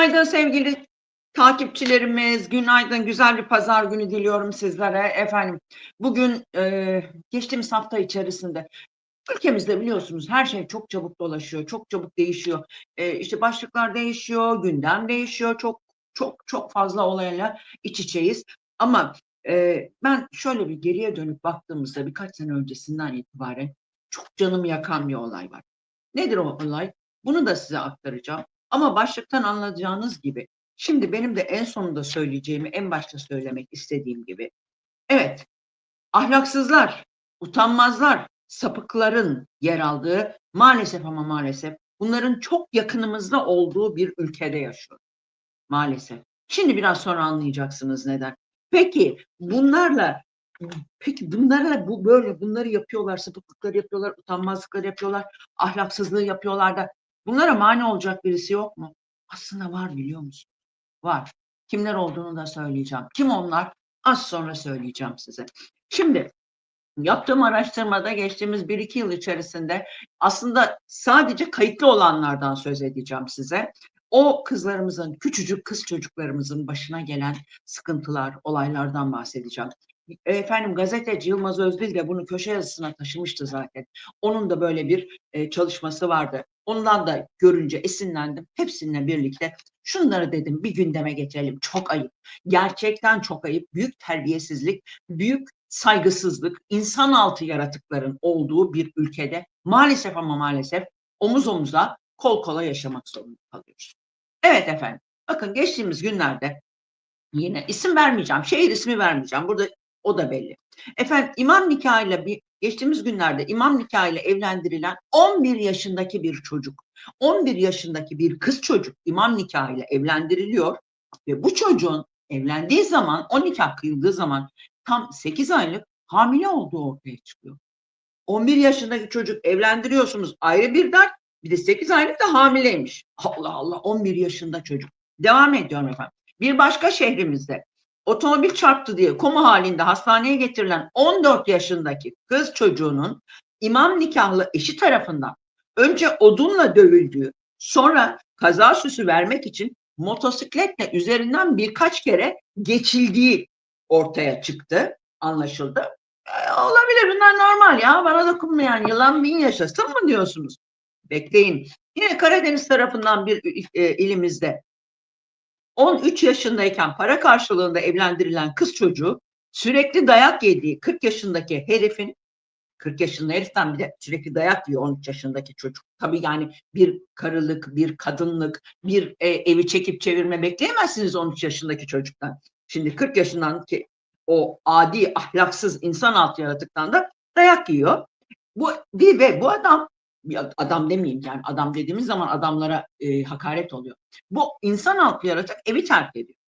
Günaydın sevgili takipçilerimiz. Günaydın. Güzel bir pazar günü diliyorum sizlere. Efendim bugün e, geçtiğimiz hafta içerisinde ülkemizde biliyorsunuz her şey çok çabuk dolaşıyor. Çok çabuk değişiyor. E, işte başlıklar değişiyor, gündem değişiyor. Çok çok çok fazla olayla iç içeyiz. Ama e, ben şöyle bir geriye dönüp baktığımızda birkaç sene öncesinden itibaren çok canımı yakan bir olay var. Nedir o olay? Bunu da size aktaracağım. Ama başlıktan anlayacağınız gibi şimdi benim de en sonunda söyleyeceğimi en başta söylemek istediğim gibi evet ahlaksızlar, utanmazlar, sapıkların yer aldığı maalesef ama maalesef bunların çok yakınımızda olduğu bir ülkede yaşıyoruz. Maalesef. Şimdi biraz sonra anlayacaksınız neden. Peki bunlarla peki bunlarla bu böyle bunları yapıyorlar, sapıklıkları yapıyorlar, utanmazlıkları yapıyorlar, ahlaksızlığı yapıyorlar da Bunlara mani olacak birisi yok mu? Aslında var biliyor musun? Var. Kimler olduğunu da söyleyeceğim. Kim onlar? Az sonra söyleyeceğim size. Şimdi yaptığım araştırmada geçtiğimiz 1-2 yıl içerisinde aslında sadece kayıtlı olanlardan söz edeceğim size. O kızlarımızın, küçücük kız çocuklarımızın başına gelen sıkıntılar, olaylardan bahsedeceğim. Efendim gazeteci Yılmaz Özdil de bunu köşe yazısına taşımıştı zaten. Onun da böyle bir e, çalışması vardı. Ondan da görünce esinlendim. Hepsininle birlikte şunları dedim bir gündeme getirelim. Çok ayıp. Gerçekten çok ayıp. Büyük terbiyesizlik, büyük saygısızlık, insan altı yaratıkların olduğu bir ülkede maalesef ama maalesef omuz omuza kol kola yaşamak zorunda kalıyoruz. Evet efendim. Bakın geçtiğimiz günlerde yine isim vermeyeceğim, şehir ismi vermeyeceğim. Burada o da belli. Efendim imam nikahıyla bir geçtiğimiz günlerde imam nikahıyla evlendirilen 11 yaşındaki bir çocuk, 11 yaşındaki bir kız çocuk imam nikahıyla evlendiriliyor ve bu çocuğun evlendiği zaman, o nikah kıyıldığı zaman tam 8 aylık hamile olduğu ortaya çıkıyor. 11 yaşındaki çocuk evlendiriyorsunuz ayrı bir dert, bir de 8 aylık da hamileymiş. Allah Allah 11 yaşında çocuk. Devam ediyorum efendim. Bir başka şehrimizde otomobil çarptı diye koma halinde hastaneye getirilen 14 yaşındaki kız çocuğunun imam nikahlı eşi tarafından önce odunla dövüldüğü, sonra kaza süsü vermek için motosikletle üzerinden birkaç kere geçildiği ortaya çıktı, anlaşıldı. E, olabilir bunlar normal ya bana dokunmayan yılan bin yaşasın mı diyorsunuz? Bekleyin. Yine Karadeniz tarafından bir e, ilimizde 13 yaşındayken para karşılığında evlendirilen kız çocuğu sürekli dayak yediği 40 yaşındaki herifin 40 yaşında heriften bir de sürekli dayak yiyor 13 yaşındaki çocuk. Tabii yani bir karılık, bir kadınlık, bir e, evi çekip çevirme bekleyemezsiniz 13 yaşındaki çocuktan. Şimdi 40 yaşından ki o adi, ahlaksız insan altı yaratıktan da dayak yiyor. Bu bir ve bu adam adam demeyeyim yani adam dediğimiz zaman adamlara e, hakaret oluyor. Bu insan altı yaratık evi terk ediyor.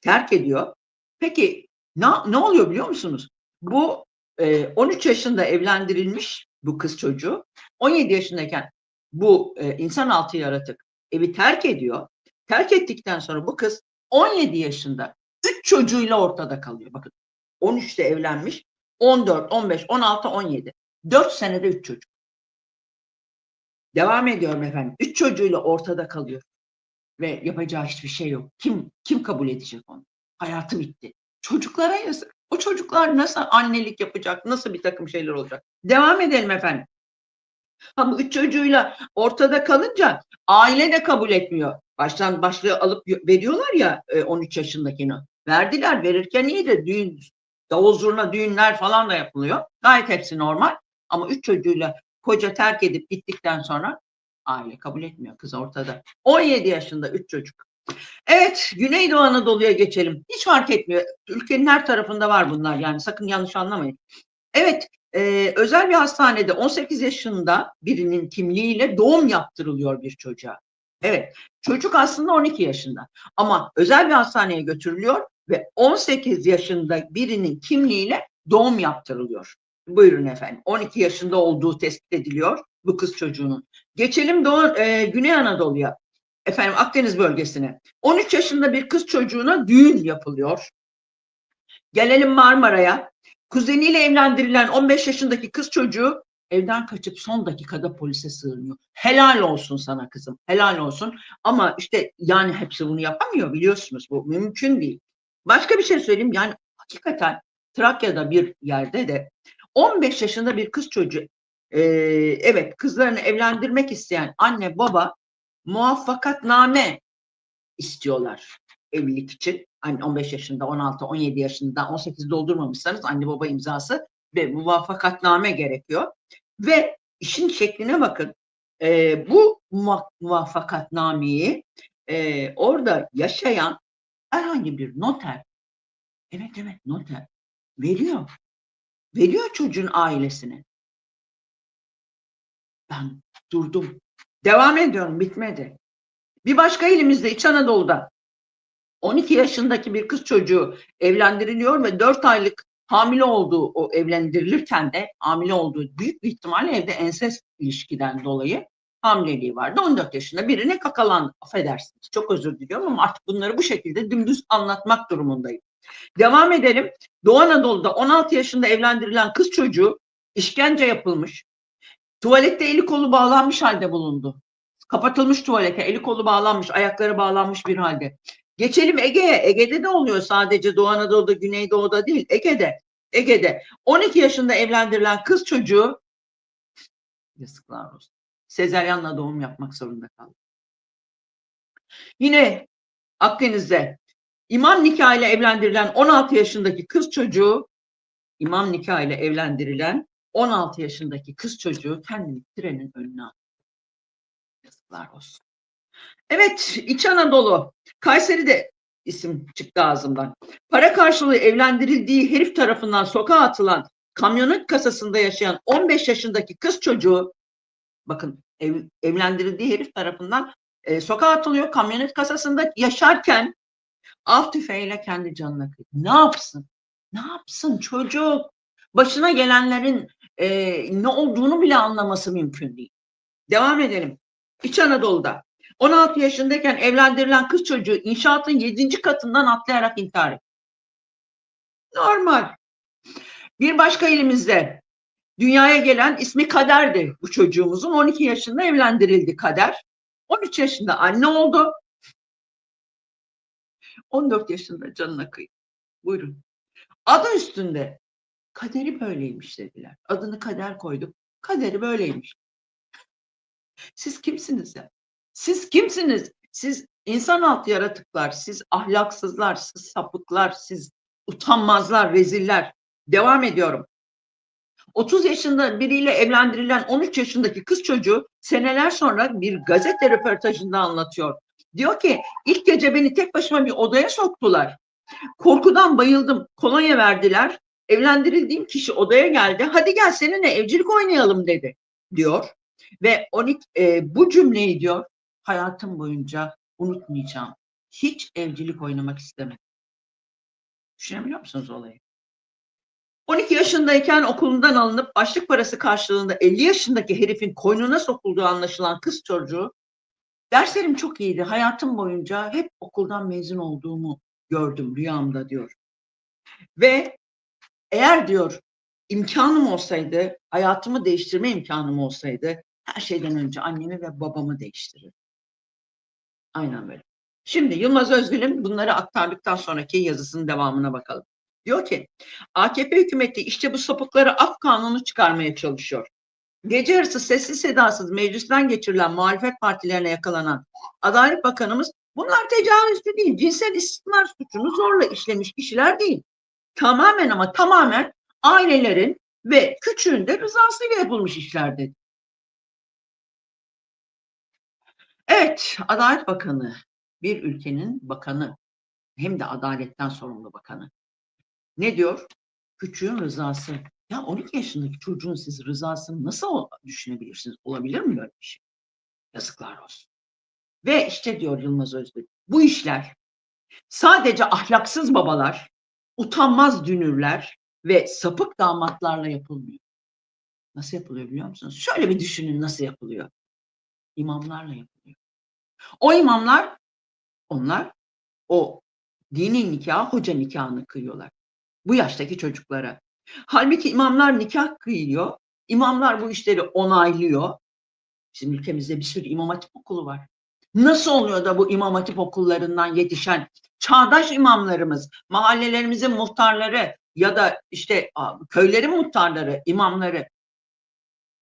Terk ediyor. Peki ne, ne oluyor biliyor musunuz? Bu e, 13 yaşında evlendirilmiş bu kız çocuğu 17 yaşındayken bu e, insan altı yaratık evi terk ediyor. Terk ettikten sonra bu kız 17 yaşında 3 çocuğuyla ortada kalıyor. Bakın 13'te evlenmiş 14, 15, 16, 17. 4 senede 3 çocuk. Devam ediyorum efendim. Üç çocuğuyla ortada kalıyor. Ve yapacağı hiçbir şey yok. Kim kim kabul edecek onu? Hayatı bitti. Çocuklara yazık. O çocuklar nasıl annelik yapacak? Nasıl bir takım şeyler olacak? Devam edelim efendim. Ha bu üç çocuğuyla ortada kalınca aile de kabul etmiyor. Baştan başlığı alıp veriyorlar ya 13 e, yaşındakini. Verdiler. Verirken iyi de düğün, davul zurna düğünler falan da yapılıyor. Gayet hepsi normal. Ama üç çocuğuyla koca terk edip gittikten sonra aile kabul etmiyor. Kız ortada. 17 yaşında 3 çocuk. Evet, Güneydoğu Anadolu'ya geçelim. Hiç fark etmiyor. Ülkenin her tarafında var bunlar yani sakın yanlış anlamayın. Evet, e, özel bir hastanede 18 yaşında birinin kimliğiyle doğum yaptırılıyor bir çocuğa. Evet, çocuk aslında 12 yaşında ama özel bir hastaneye götürülüyor ve 18 yaşında birinin kimliğiyle doğum yaptırılıyor. Buyurun efendim. 12 yaşında olduğu tespit ediliyor bu kız çocuğunun. Geçelim Doğu, e, Güney Anadolu'ya. Efendim Akdeniz bölgesine. 13 yaşında bir kız çocuğuna düğün yapılıyor. Gelelim Marmara'ya. Kuzeniyle evlendirilen 15 yaşındaki kız çocuğu evden kaçıp son dakikada polise sığınıyor. Helal olsun sana kızım, helal olsun. Ama işte yani hepsi bunu yapamıyor biliyorsunuz. Bu mümkün değil. Başka bir şey söyleyeyim. Yani hakikaten Trakya'da bir yerde de 15 yaşında bir kız çocuğu e, evet kızlarını evlendirmek isteyen anne baba muvaffakatname istiyorlar evlilik için. Hani 15 yaşında, 16, 17 yaşında, 18 doldurmamışsanız anne baba imzası ve muvaffakatname gerekiyor. Ve işin şekline bakın. E, bu muvaffakatnameyi e, orada yaşayan herhangi bir noter, evet evet noter veriyor. Veriyor çocuğun ailesine. Ben durdum. Devam ediyorum, bitmedi. Bir başka ilimizde İç Anadolu'da 12 yaşındaki bir kız çocuğu evlendiriliyor ve 4 aylık hamile olduğu o evlendirilirken de hamile olduğu büyük bir ihtimalle evde ensest ilişkiden dolayı hamileliği vardı. 14 yaşında birine kakalandı. Affedersiniz. Çok özür diliyorum ama artık bunları bu şekilde dümdüz anlatmak durumundayım. Devam edelim. Doğu Anadolu'da 16 yaşında evlendirilen kız çocuğu işkence yapılmış. Tuvalette eli kolu bağlanmış halde bulundu. Kapatılmış tuvalete, eli kolu bağlanmış, ayakları bağlanmış bir halde. Geçelim Ege'ye. Ege'de de oluyor sadece Doğu Anadolu'da, Güneydoğu'da değil. Ege'de. Ege'de 12 yaşında evlendirilen kız çocuğu yazıklar olsun. Sezeryanla doğum yapmak zorunda kaldı. Yine Akdeniz'de imam nikahıyla evlendirilen 16 yaşındaki kız çocuğu imam nikahıyla evlendirilen 16 yaşındaki kız çocuğu kendini trenin önüne attı. Yazıklar olsun. Evet, İç Anadolu. Kayseri'de isim çıktı ağzımdan. Para karşılığı evlendirildiği herif tarafından sokağa atılan kamyonet kasasında yaşayan 15 yaşındaki kız çocuğu bakın ev, evlendirildiği herif tarafından e, sokağa atılıyor kamyonet kasasında yaşarken av tüfeğiyle kendi canına kıydı. Ne yapsın? Ne yapsın çocuk? Başına gelenlerin e, ne olduğunu bile anlaması mümkün değil. Devam edelim. İç Anadolu'da 16 yaşındayken evlendirilen kız çocuğu inşaatın 7. katından atlayarak intihar etti. Normal. Bir başka ilimizde dünyaya gelen ismi Kader'di bu çocuğumuzun. 12 yaşında evlendirildi Kader. 13 yaşında anne oldu. 14 yaşında canına kıydı. Buyurun. Adı üstünde. Kaderi böyleymiş dediler. Adını kader koyduk. Kaderi böyleymiş. Siz kimsiniz ya? Siz kimsiniz? Siz insan alt yaratıklar, siz ahlaksızlar, siz sapıklar, siz utanmazlar, reziller. Devam ediyorum. 30 yaşında biriyle evlendirilen 13 yaşındaki kız çocuğu seneler sonra bir gazete röportajında anlatıyor. Diyor ki ilk gece beni tek başıma bir odaya soktular. Korkudan bayıldım. Kolonya verdiler. Evlendirildiğim kişi odaya geldi. Hadi gel seninle evcilik oynayalım dedi diyor. Ve 12 e, bu cümleyi diyor hayatım boyunca unutmayacağım. Hiç evcilik oynamak istemedim. Düşünebiliyor musunuz olayı? 12 yaşındayken okulundan alınıp başlık parası karşılığında 50 yaşındaki herifin koynuna sokulduğu anlaşılan kız çocuğu derslerim çok iyiydi. Hayatım boyunca hep okuldan mezun olduğumu gördüm rüyamda diyor. Ve eğer diyor imkanım olsaydı, hayatımı değiştirme imkanım olsaydı her şeyden önce annemi ve babamı değiştirir. Aynen böyle. Şimdi Yılmaz Özgül'ün bunları aktardıktan sonraki yazısının devamına bakalım. Diyor ki AKP hükümeti işte bu sapıkları af kanunu çıkarmaya çalışıyor. Gece yarısı sessiz sedasız meclisten geçirilen muhalefet partilerine yakalanan Adalet Bakanımız bunlar tecavüzcü değil, cinsel istismar suçunu zorla işlemiş kişiler değil. Tamamen ama tamamen ailelerin ve küçüğün de rızasıyla yapılmış işler dedi. Evet, Adalet Bakanı bir ülkenin bakanı hem de adaletten sorumlu bakanı. Ne diyor? Küçüğün rızası. Ya 12 yaşındaki çocuğun siz rızasını nasıl düşünebilirsiniz? Olabilir mi böyle bir şey? Yazıklar olsun. Ve işte diyor Yılmaz Özdil, bu işler sadece ahlaksız babalar, utanmaz dünürler ve sapık damatlarla yapılmıyor. Nasıl yapılıyor biliyor musunuz? Şöyle bir düşünün nasıl yapılıyor. İmamlarla yapılıyor. O imamlar, onlar o dini nikah, hoca nikahını kıyıyorlar. Bu yaştaki çocuklara. Halbuki imamlar nikah kıyıyor İmamlar bu işleri onaylıyor. Bizim ülkemizde bir sürü imam hatip okulu var. Nasıl oluyor da bu imam hatip okullarından yetişen çağdaş imamlarımız, mahallelerimizin muhtarları ya da işte köylerin muhtarları, imamları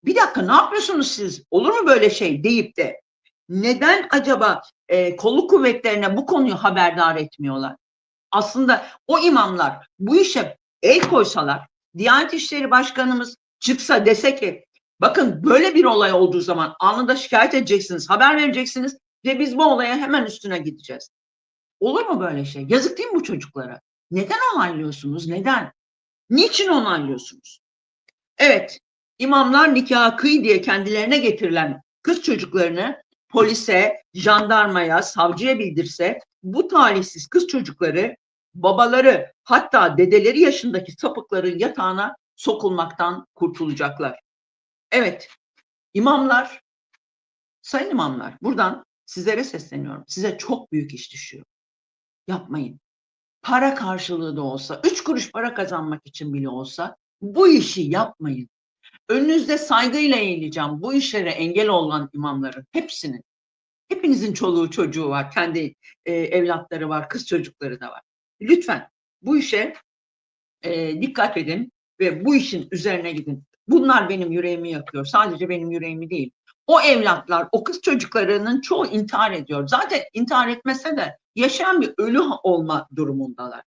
bir dakika ne yapıyorsunuz siz? Olur mu böyle şey deyip de neden acaba e, kolluk kuvvetlerine bu konuyu haberdar etmiyorlar? Aslında o imamlar bu işe el koysalar, Diyanet İşleri Başkanımız çıksa dese ki bakın böyle bir olay olduğu zaman anında şikayet edeceksiniz, haber vereceksiniz ve biz bu olaya hemen üstüne gideceğiz. Olur mu böyle şey? Yazık değil mi bu çocuklara? Neden onaylıyorsunuz? Neden? Niçin onaylıyorsunuz? Evet, imamlar nikah kıy diye kendilerine getirilen kız çocuklarını polise, jandarmaya, savcıya bildirse bu talihsiz kız çocukları babaları hatta dedeleri yaşındaki sapıkların yatağına sokulmaktan kurtulacaklar. Evet, imamlar, sayın imamlar buradan sizlere sesleniyorum. Size çok büyük iş düşüyor. Yapmayın. Para karşılığı da olsa, üç kuruş para kazanmak için bile olsa bu işi yapmayın. Önünüzde saygıyla eğileceğim bu işlere engel olan imamların hepsinin. Hepinizin çoluğu çocuğu var, kendi e, evlatları var, kız çocukları da var. Lütfen bu işe e, dikkat edin ve bu işin üzerine gidin. Bunlar benim yüreğimi yakıyor. Sadece benim yüreğimi değil. O evlatlar, o kız çocuklarının çoğu intihar ediyor. Zaten intihar etmese de yaşayan bir ölü olma durumundalar.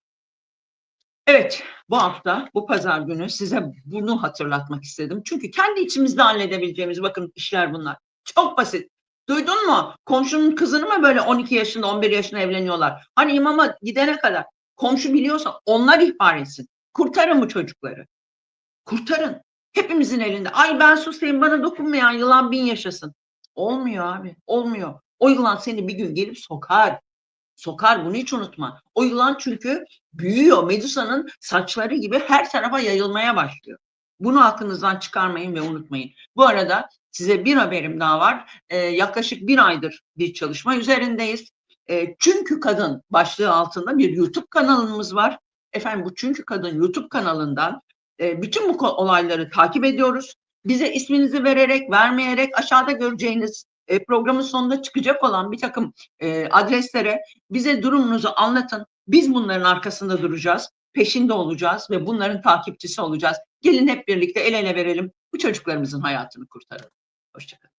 Evet, bu hafta, bu pazar günü size bunu hatırlatmak istedim. Çünkü kendi içimizde halledebileceğimiz bakın işler bunlar. Çok basit. Duydun mu? Komşunun kızını mı böyle 12 yaşında, 11 yaşında evleniyorlar? Hani imama gidene kadar komşu biliyorsa onlar ihbar etsin. Kurtarın bu çocukları. Kurtarın. Hepimizin elinde. Ay ben susayım bana dokunmayan yılan bin yaşasın. Olmuyor abi. Olmuyor. O yılan seni bir gün gelip sokar. Sokar bunu hiç unutma. O yılan çünkü büyüyor. Medusa'nın saçları gibi her tarafa yayılmaya başlıyor. Bunu aklınızdan çıkarmayın ve unutmayın. Bu arada size bir haberim daha var. Ee, yaklaşık bir aydır bir çalışma üzerindeyiz. Ee, çünkü Kadın başlığı altında bir YouTube kanalımız var. Efendim bu Çünkü Kadın YouTube kanalından e, bütün bu olayları takip ediyoruz. Bize isminizi vererek, vermeyerek aşağıda göreceğiniz e, programın sonunda çıkacak olan bir takım e, adreslere bize durumunuzu anlatın. Biz bunların arkasında duracağız, peşinde olacağız ve bunların takipçisi olacağız. Gelin hep birlikte el ele verelim, bu çocuklarımızın hayatını kurtaralım. Hoşçakalın.